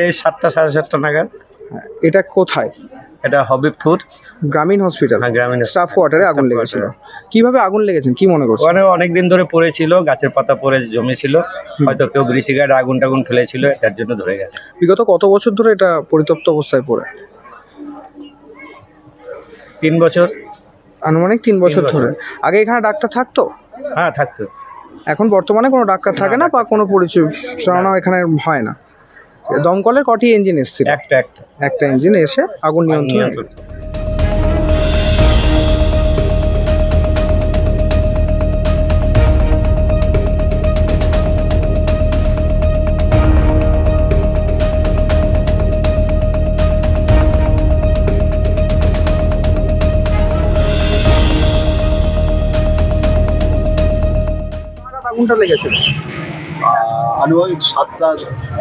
এই সাতটা সাড়ে সাতটা নাগাদ। এটা কোথায়? এটা হবিবপুর। গ্রামীণ হসপিটাল? হ্যাঁ, গ্রামীণ স্টাফ কোয়ার্টারে আগুন লেগেছিল। কীভাবে আগুন লেগেছেন কি মনে করছেন? ওখানে অনেক দিন ধরে পড়েছিল গাছের পাতা পড়ে জমেছিল। হয়তো কেউ গার্ড আগুন টাগুন ফেলেছিল তার জন্য ধরে গেছে। বিগত কত বছর ধরে এটা পরিতপ্ত অবস্থায় পড়ে? তিন বছর। আনুমানিক তিন বছর। ধরে। আগে এখানে ডাক্তার থাকতো? হ্যাঁ থাকতো। এখন বর্তমানে কোনো ডাক্তার থাকে না বা কোনো পরিচালনা এখানে হয় না? দমকলের কটি ইঞ্জিন এসেছিল? একটা একটা। একটা ইঞ্জিন এসে আগুন নিয়ন্ত্রণ আগুনটা লেগেছিল। আনুমানিক সাতটা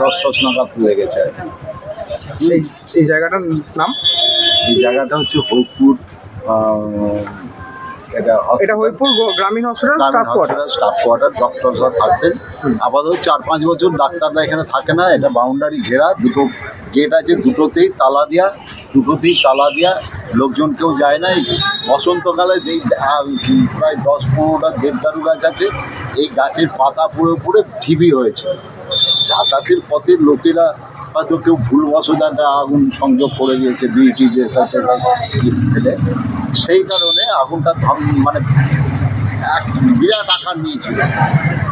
দশ দশ নাগাদ লেগেছে আর কি। এই জায়গাটার নাম? এই জায়গাটা হচ্ছে হরিপুর এটা হরিপুর গ্রামীণ hospital staff quarter? Staff quarter ডক্টররা থাকতেন আপাতত চার পাঁচ বছর ডাক্তাররা এখানে থাকে না এটা বাউন্ডারি ঘেরা দুটো গেট আছে দুটোতেই তালা দেওয়া দুটোতেই তালা দেওয়া লোকজন কেউ যায় না। বসন্তকালে যেই প্রায় দশ পনেরোটা দেবদারু গাছ আছে গাছের পাতা পুরো পুরো ঢিবি হয়েছে। যাতায়াতের পথের লোকেরা হয়তো কেউ ভুলবশত একটা আগুন সংযোগ করে দিয়েছে বিইটি যে ফেলে। সেই কারণে আগুনটা ধম- মানে এক বিরাট আকার নিয়েছিল।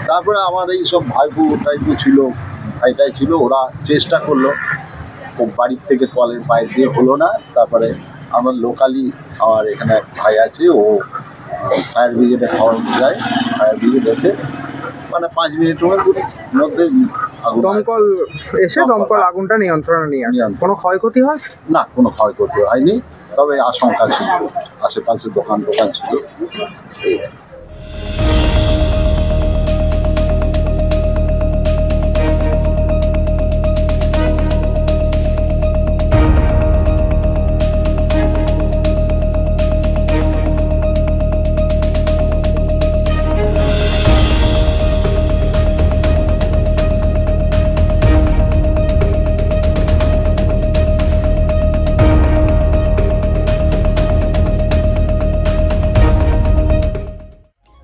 তারপরে আমার এই সব ভাইপো টাইপু ছিল, ভাইটাই ছিল, ওরা চেষ্টা করল। ও বাড়ির থেকে কলের পাইপ দিয়ে হলো না, তারপরে আমার লোকালি আমার এখানে এক ভাই আছে, ও ফায়ার ব্রিগেডে খবর যায়। ব্রিগেড এসে মানে পাঁচ মিনিটের মধ্যে দমকল এসে দমকল আগুনটা নিয়ন্ত্রণে নিয়ে আসে। কোনো ক্ষয়ক্ষতি হয়? না কোনো ক্ষয়ক্ষতি হয়নি। তবে আশঙ্কা ছিল আশেপাশে দোকান টোকান ছিল